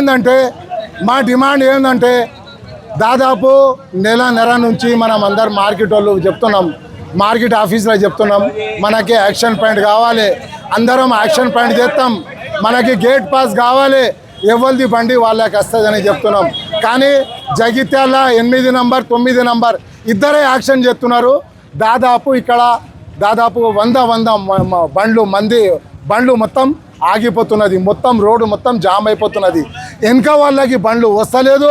ఏమైందంటే మా డిమాండ్ ఏంటంటే దాదాపు నెల నెల నుంచి మనం అందరు మార్కెట్ వాళ్ళు చెప్తున్నాం మార్కెట్ ఆఫీస్లో చెప్తున్నాం మనకి యాక్షన్ పాయింట్ కావాలి అందరం యాక్షన్ పాయింట్ చేస్తాం మనకి గేట్ పాస్ కావాలి ఎవరిది బండి వాళ్ళకి వస్తుందని చెప్తున్నాం. కానీ జగిత్యాల ఎనిమిది నంబర్ తొమ్మిది నంబర్ ఇద్దరే యాక్షన్ చేస్తున్నారు. దాదాపు ఇక్కడ దాదాపు వంద వంద బండ్లు మంది బండ్లు మొత్తం ఆగిపోతున్నది. మొత్తం రోడ్డు మొత్తం జామ్ అయిపోతున్నది. వెనక వాళ్ళకి బండ్లు వస్తలేదు.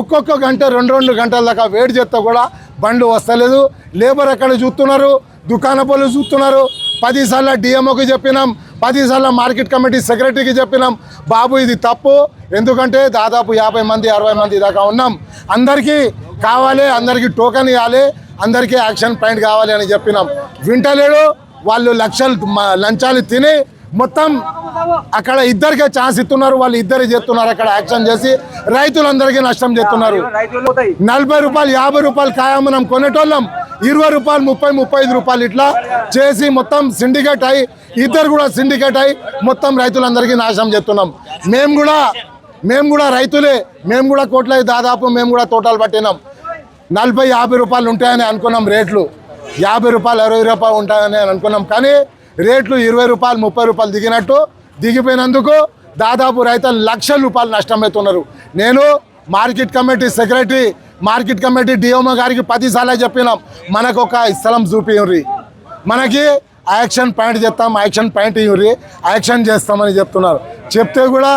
ఒక్కొక్క గంట రెండు రెండు గంటల దాకా వెయిట్ చేస్తే కూడా బండ్లు వస్తలేదు. లేబర్ ఎక్కడ చూస్తున్నారు? దుకాణపోలు చూస్తున్నారు. పదిసార్లు డిఎంఓకి చెప్పినాం. పదిసార్లు మార్కెట్ కమిటీ సెక్రటరీకి చెప్పినాం. బాబు ఇది తప్పు. ఎందుకంటే దాదాపు యాభై మంది అరవై మంది దాకా ఉన్నాం. అందరికీ కావాలి అందరికీ టోకెన్ ఇవ్వాలి అందరికీ యాక్షన్ పాయింట్ కావాలి అని చెప్పినాం. వింటలేడు. వాళ్ళు లక్షలు లంచాలు తిని మొత్తం అక్కడ ఇద్దరికే ఛాన్స్ ఇస్తున్నారు వాళ్ళు ఇద్దరు చేస్తున్నారు అక్కడ యాక్షన్ చేసి రైతులందరికీ నష్టం చేస్తున్నారు. నలభై రూపాయలు యాభై రూపాయలు కాయ మనం కొనేటోళ్ళం. ఇరవై రూపాయలు ముప్పై ముప్పై ఐదు రూపాయలు ఇట్లా చేసి మొత్తం సిండికేట్ అయి ఇద్దరు కూడా సిండికేట్ అయి మొత్తం రైతులందరికీ నాశనం చేస్తున్నాం. మేము కూడా మేము కూడా రైతులే మేము కూడా కోట్ల దాదాపు మేము కూడా తోటలు పట్టినాం. నలభై యాభై రూపాయలు ఉంటాయని అనుకున్నాం రేట్లు. యాభై రూపాయలు అరవై రూపాయలు ఉంటాయని అనుకున్నాం. కానీ రేట్లు ఇరవై రూపాయలు ముప్పై రూపాయలు దిగినట్టు దిగిపోయినందుకు దాదాపు రైతులు లక్షల రూపాయలు నష్టమవుతున్నారు నేను market committee secretary market committee డిఓమో గారికి పదిసార్లు చెప్పినాం. మనకు ఒక స్థలం చూపియ్రి మనకి యాక్షన్ పాయింట్ చేస్తాం యాక్షన్ పాయింట్ ఇవ్వరి యాక్షన్ చేస్తామని చెప్తున్నారు. చెప్తే కూడా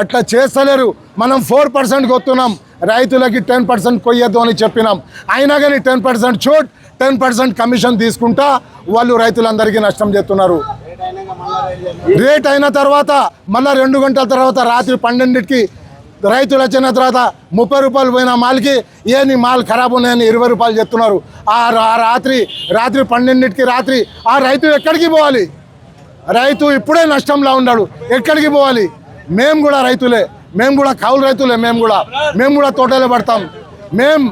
అట్లా చేస్తలేరు. మనం ఫోర్ పర్సెంట్ వస్తున్నాం రైతులకి టెన్ పర్సెంట్ కొయ్యొద్దు అని చెప్పినాం. అయినా కానీ టెన్ పర్సెంట్ చోట్ టెన్ పర్సెంట్ కమిషన్ తీసుకుంటా వాళ్ళు రైతులందరికీ నష్టం చేస్తున్నారు. రేట్ అయిన తర్వాత మళ్ళీ రెండు గంటల తర్వాత రాత్రి పన్నెండింటికి రైతులు వచ్చిన తర్వాత ముప్పై రూపాయలు పోయిన మాల్కి ఏని మాల్ ఖరాబ్ ఉన్నాయని ఇరవై రూపాయలు చెప్తున్నారు. ఆ రాత్రి రాత్రి పన్నెండింటికి రాత్రి ఆ రైతు ఎక్కడికి పోవాలి? రైతు ఇప్పుడే నష్టంలో ఉన్నాడు ఎక్కడికి పోవాలి? మేము కూడా రైతులే మేము కూడా కౌలు రైతులే మేము కూడా మేము కూడా తోటలే పడతాం. మేము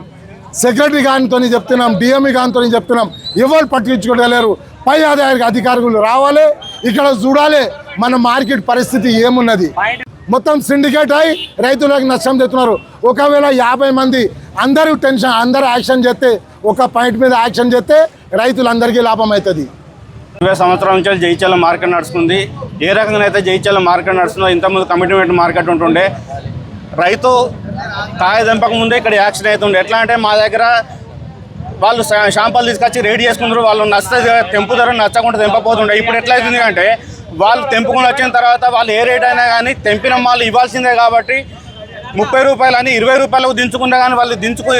సెక్రటరీ గానితో చెప్తున్నాం డిఎంఈ గానితో చెప్తున్నాం ఎవరు పట్టించుకోలేరు పై అధికారులు రావాలి ఇక్కడ చూడాలి మన మార్కెట్ పరిస్థితి ఏమున్నది. మొత్తం సిండికేట్ అయి రైతులకు నష్టం తెస్తున్నారు ఒకవేళ యాభై మంది అందరూ టెన్షన్ అందరూ యాక్షన్ చేస్తే ఒక పాయింట్ మీద యాక్షన్ చేస్తే రైతులందరికీ లాభం అవుతుంది. ఇరవై సంవత్సరాల నుంచి జైచల మార్కెట్ నడుస్తుంది. ఏ రకంగా అయితే జైచల మార్కెట్ నడుస్తుందో ఇంతకుముందు కమిట్మెంట్ మార్కెట్ ఉంటుండే. రైతు కాయ దంపక ముందే ఇక్కడ యాక్షన్ అవుతుండే. ఎట్లా అంటే మా దగ్గర వాళ్ళు షా- షాంపాలు తీసుకొచ్చి రెడీ చేసుకుంటారు వాళ్ళు నచ్చితే తెంపుతారు నచ్చకుండా తెంపపోతుండే ఇప్పుడు ఎట్లా అవుతుంది అంటే వాళ్ళు తెంపుకొని వచ్చిన తర్వాత వాళ్ళు ఏ రేట్ అయినా కానీ తెంపిన వాళ్ళు ఇవ్వాల్సిందే కాబట్టి ముప్పై రూపాయలు అని ఇరవై రూపాయలకు దించుకున్నా కానీ వాళ్ళు దించుకు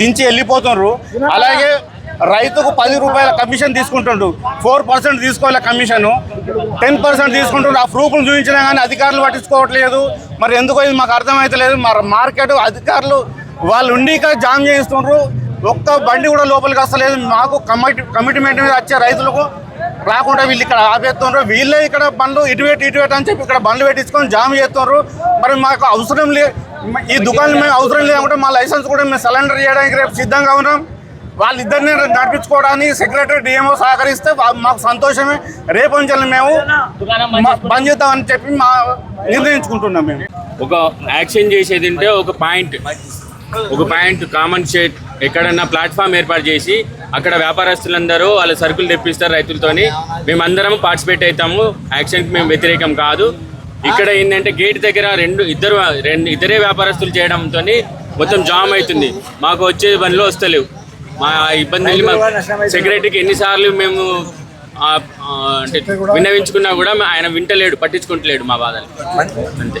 దించి వెళ్ళిపోతున్నారు అలాగే రైతుకు పది రూపాయల కమిషన్ తీసుకుంటుండ్రు. ఫోర్ పర్సెంట్ తీసుకోవాలి కమిషన్. టెన్ పర్సెంట్ తీసుకుంటుండ్రు. ఆ ప్రూఫ్లు చూపించినా కానీ అధికారులు పట్టించుకోవట్లేదు. మరి ఎందుకో ఇది మాకు అర్థమవుతలేదు మరి మార్కెట్ అధికారులు వాళ్ళు ఉండి ఇక్కడ జామ్ చేయిస్తుండ్రు. ఒక్క బండి కూడా లోపలికి వస్తలేదు. మాకు కమిటీ కమిట్మెంట్ మీద వచ్చే రైతులకు రాకుండా వీళ్ళు ఇక్కడ ఆపేస్తున్నారు వీళ్ళే ఇక్కడ బండ్లు ఇటువేట్ ఇటువేట్ అని చెప్పి ఇక్కడ బండ్లు పెట్టించుకొని జామ్ చేస్తున్నారు మరి మాకు అవసరం లే ఈ దుకాణం మేము అవసరం లేకుంటే మా లైసెన్స్ కూడా మేము సరెండర్ చేయడానికి రేపు సిద్ధంగా ఉన్నాం. వాళ్ళిద్దరిని నడిపించుకోవడానికి సెక్రటరీ డిఎంఓ సహకరిస్తే మాకు సంతోషమే. రేపు నుంచి మేము బంద్ చేద్దామని చెప్పి మా నిర్ణయించుకుంటున్నాం మేము. ఒక యాక్షన్ చేసేది అంటే ఒక పాయింట్. ఒక పాయింట్ కామన్ షేట్ ఎక్కడన్నా ప్లాట్ఫామ్ ఏర్పాటు చేసి అక్కడ వ్యాపారస్తులందరూ వాళ్ళ సరుకులు తెప్పిస్తారు రైతులతోని. మేమందరం పార్టిసిపేట్ అవుతాము. యాక్షన్కి మేము వ్యతిరేకం కాదు. ఇక్కడ ఏంటంటే గేట్ దగ్గర రెండు ఇద్దరు రెండు ఇద్దరే వ్యాపారస్తులు చేయడంతో మొత్తం జామ్ అవుతుంది. మాకు వచ్చే పనిలో వస్తలేవు. మా ఇబ్బందులు మా సెక్రటరీకి ఎన్నిసార్లు మేము అంటే విన్నవించుకున్నా కూడా ఆయన వింటలేడు పట్టించుకుంటలేడు మా బాధలు. అంతే.